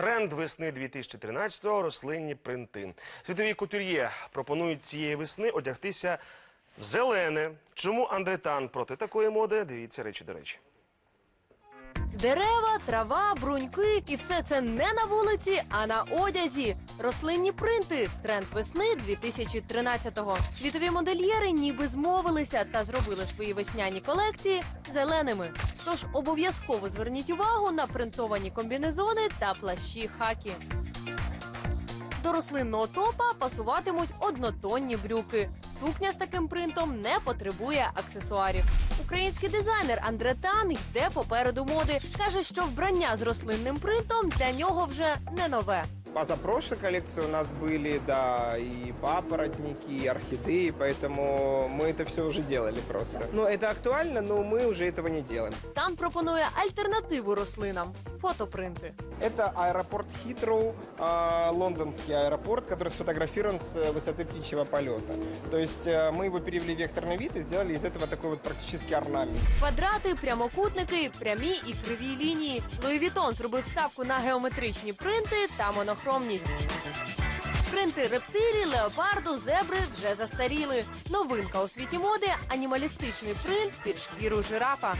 Тренд весни 2013-го – рослинні принти. Світові кутюр'є пропонують цієї весни одягтися зелене. Чому Андретан проти такої моди? Дивіться речі до речі. Дерева, трава, бруньки і все це не на вулиці, а на одязі. Рослинні принти. Тренд весни 2013-го. Світові модельєри ніби змовилися та зробили свої весняні колекції зеленими. Тож обов'язково зверніть увагу на принтовані комбінезони та плащі хакі. До рослинного топа пасуватимуть однотонні брюки. Сукня з таким принтом не потребує аксесуарів. Український дизайнер Андретан йде попереду моди. каже, що вбрання з рослинним принтом для нього вже не нове. Позапрошлой коллекции у нас были, да, и папоротники, и орхидеи, поэтому мы это все уже делали просто. Но это актуально, но мы уже этого не делаем. Тан пропонує альтернативу рослинам фотопринти. Это аэропорт Хитроу, а, лондонский аэропорт, который сфотографирован с э, высоты птичьего полета. То есть э, мы его перевели в векторный вид и сделали из этого такой вот практически орнамент. Квадрати, прямокутники, прямі і криві лінії. Луї Вітон зробив ставку на геометричні принти та монохромність. Принти рептилій, леопарду, зебри вже застаріли. Новинка у світі моди анімалістичний принт під шкіру жирафа.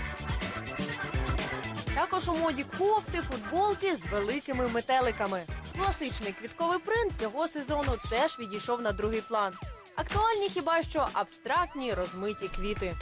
Також у моді кофти, футболки з великими метеликами. Класичний квітковий принт цього сезону теж відійшов на другий план. Актуальні хіба що абстрактні розмиті квіти.